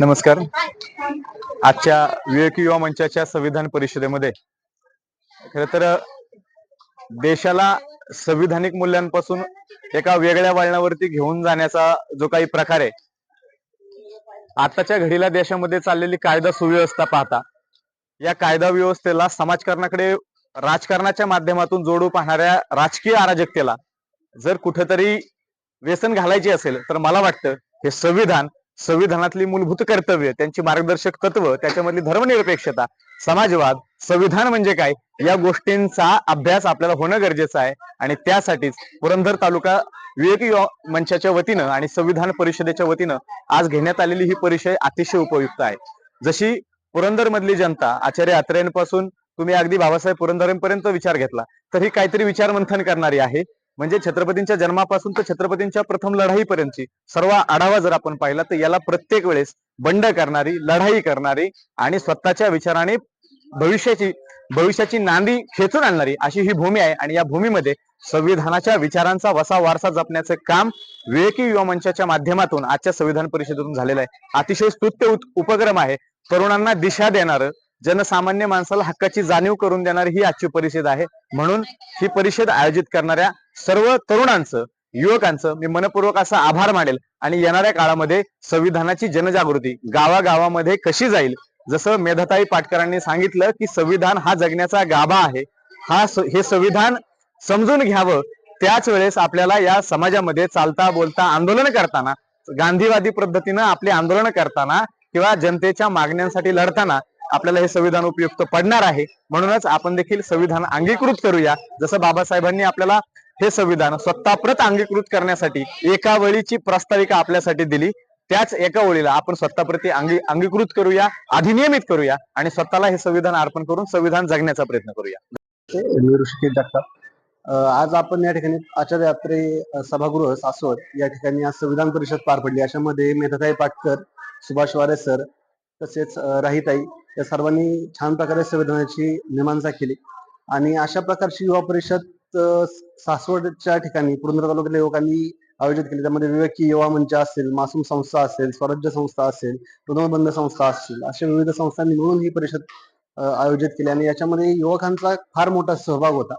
नमस्कार. आजच्या विवेक युवा मंचाच्या संविधान परिषदेमध्ये खर तर देशाला संविधानिक मूल्यांपासून एका वेगळ्या वळणावरती घेऊन जाण्याचा जो काही प्रकार आहे आताच्या घडीला देशामध्ये चाललेली कायदा सुव्यवस्था पाहता या कायदा व्यवस्थेला समाजकारणाकडे राजकारणाच्या माध्यमातून जोडू पाहणाऱ्या राजकीय अराजकतेला जर कुठेतरी व्यसन घालायचे असेल तर मला वाटतं हे संविधान संविधानातली मूलभूत कर्तव्य त्यांची मार्गदर्शक तत्व त्याच्यामधली धर्मनिरपेक्षता समाजवाद संविधान म्हणजे काय? या गोष्टींचा अभ्यास आपल्याला होणं गरजेचं आहे. आणि त्यासाठीच पुरंदर तालुका विवेक मंचाच्या वतीनं आणि संविधान परिषदेच्या वतीनं आज घेण्यात आलेली ही परिषद अतिशय उपयुक्त आहे. जशी पुरंदर मधली जनता आचार्य यात्रेपासून तुम्ही अगदी बाबासाहेब पुरंदरेंपर्यंत विचार घेतला तर ही काहीतरी विचार मंथन करणारी आहे. म्हणजे छत्रपतींच्या जन्मापासून तर छत्रपतींच्या प्रथम लढाईपर्यंतची सर्व आढावा जर आपण पाहिला तर याला प्रत्येक वेळेस बंड करणारी लढाई करणारी आणि स्वतःच्या विचाराने भविष्याची भविष्याची नांदी खेचून आणणारी अशी ही भूमी आहे. आणि या भूमीमध्ये संविधानाच्या विचारांचा वसा वारसा जपण्याचं काम विवेकी युवा मंचाच्या माध्यमातून आजच्या संविधान परिषदेतून झालेलं आहे. अतिशय स्तुत्य उपक्रम आहे. तरुणांना दिशा देणारं जनसामान्य माणसाला हक्काची जाणीव करून देणारी ही आजची परिषद आहे. म्हणून ही परिषद आयोजित करणाऱ्या सर्व तरुणांचं युवकांचं मी मनपूर्वक असा आभार मानेल आणि येणाऱ्या काळामध्ये संविधानाची जनजागृती गावागावामध्ये कशी जाईल. जसं मेधाताई पाटकरांनी सांगितलं की संविधान हा जगण्याचा गाभा आहे. हा हे संविधान समजून घ्यावं. त्याच वेळेस आपल्याला या समाजामध्ये चालता बोलता आंदोलन करताना गांधीवादी पद्धतीनं आपले आंदोलन करताना किंवा जनतेच्या मागण्यांसाठी लढताना आपल्याला हे संविधान उपयुक्त पडणार आहे. म्हणूनच आपण देखील संविधान अंगीकृत करूया. जसं बाबासाहेबांनी आपल्याला हे संविधान स्वतःप्रत अंगीकृत करण्यासाठी एका वेळीची प्रस्ताविका आपल्यासाठी दिली. त्याच एका ओळीला आपण स्वतःप्रती अंगी अंगीकृत करूया अधिनियमित करूया आणि स्वतःला हे संविधान अर्पण करून संविधान जगण्याचा प्रयत्न करूया. मी ऋषिकेश जगताप आज आपण या ठिकाणी आचार्य यात्रे सभागृह सासवड या ठिकाणी आज संविधान परिषद पार पडली. अशामध्ये मेधाताई पाटकर सुभाष वारे सर तसेच राहीताई या सर्वांनी छान प्रकारे संविधानाची मीमांसा केली. आणि अशा प्रकारची युवा परिषद सासवडच्या ठिकाणी पुरंदर तालुक्यातल्या युवकांनी आयोजित केली. त्यामध्ये विवेकी युवा मंच असेल मासूम संस्था असेल स्वराज्य संस्था असेल ऋणबंध संस्था असतील अशा विविध संस्थांनी मिळून ही परिषद आयोजित केली. आणि याच्यामध्ये युवकांचा फार मोठा सहभाग होता.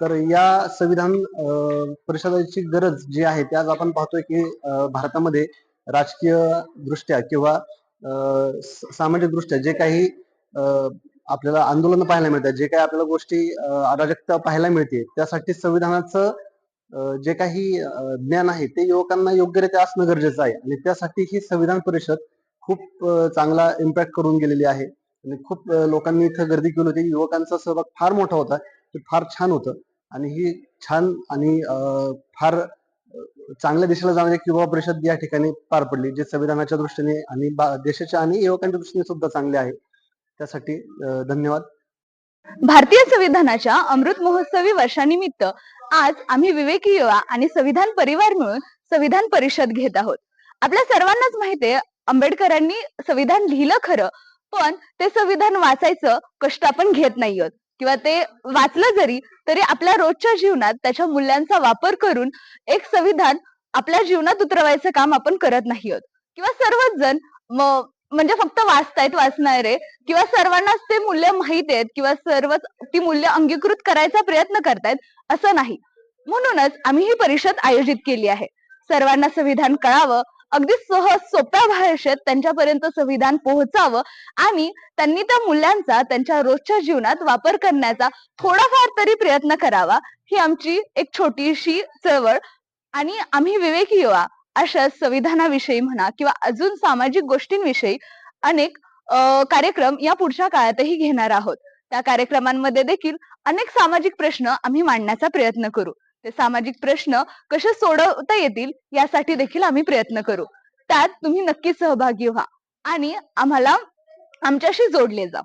तर या संविधान परिषदाची परिषदेची गरज जी आहे ते आज आपण पाहतोय की भारतामध्ये राजकीय दृष्ट्या किंवा सामाजिक दृष्ट्या जे काही आपल्याला आंदोलन पाहायला मिळतात जे काही आपल्याला गोष्टी अराजकता पाहायला मिळते त्यासाठी संविधानाचं जे काही ज्ञान आहे ते युवकांना योग्यरित्या असणं गरजेचं आहे. आणि त्यासाठी ही संविधान परिषद खूप चांगला इम्पॅक्ट करून गेलेली आहे. आणि खूप लोकांनी इथं गर्दी केली होती. युवकांचा सहभाग फार मोठा होता. ते फार छान होतं. आणि ही छान आणि फार चांगल्या दिशेला जाणारी एक युवा परिषद या ठिकाणी पार पडली जे संविधानाच्या दृष्टीने आणि देशाच्या आणि युवकांच्या दृष्टीने सुद्धा चांगले आहे. त्यासाठी धन्यवाद. भारतीय संविधानाच्या अमृत महोत्सवी वर्षानिमित्त आज आम्ही विवेकी युवा आणि संविधान परिवार मिळून संविधान परिषद घेत आहोत. आपल्या सर्वांनाच माहितीये आंबेडकरांनी संविधान लिहिलं खरं पण ते संविधान वाचायचं कष्ट आपण घेत नाही आहोत. किंवा ते वाचलं जरी तरी आपल्या रोजच्या जीवनात त्याच्या मूल्यांचा वापर करून एक संविधान आपल्या जीवनात उतरवायचं काम आपण करत नाही आहोत. किंवा सर्वच जण म्हणजे फक्त वाचतायत वाचणारे किंवा सर्वांनाच ते मूल्य माहीत आहेत किंवा सर्वच ती मूल्य अंगीकृत करायचा प्रयत्न करतायत असं नाही. म्हणूनच आम्ही ही परिषद आयोजित केली आहे. सर्वांना संविधान कळावं अगदी सहज सोप्या भाषेत त्यांच्यापर्यंत संविधान पोहोचावं आणि त्यांनी त्या मूल्यांचा त्यांच्या रोजच्या जीवनात वापर करण्याचा थोडाफार तरी प्रयत्न करावा ही आमची एक छोटीशी चळवळ. आणि आम्ही विवेकी युवा अशा संविधानाविषयी म्हणा किंवा अजून सामाजिक गोष्टींविषयी अनेक कार्यक्रम या पुढच्या काळातही घेणार आहोत. त्या कार्यक्रमांमध्ये देखील अनेक सामाजिक प्रश्न आम्ही मांडण्याचा प्रयत्न करू. ते सामाजिक प्रश्न कसे सोडवता येतील यासाठी देखील आम्ही प्रयत्न करू. त्यात तुम्ही नक्की सहभागी व्हा आणि आम्हाला आमच्याशी जोडले जा.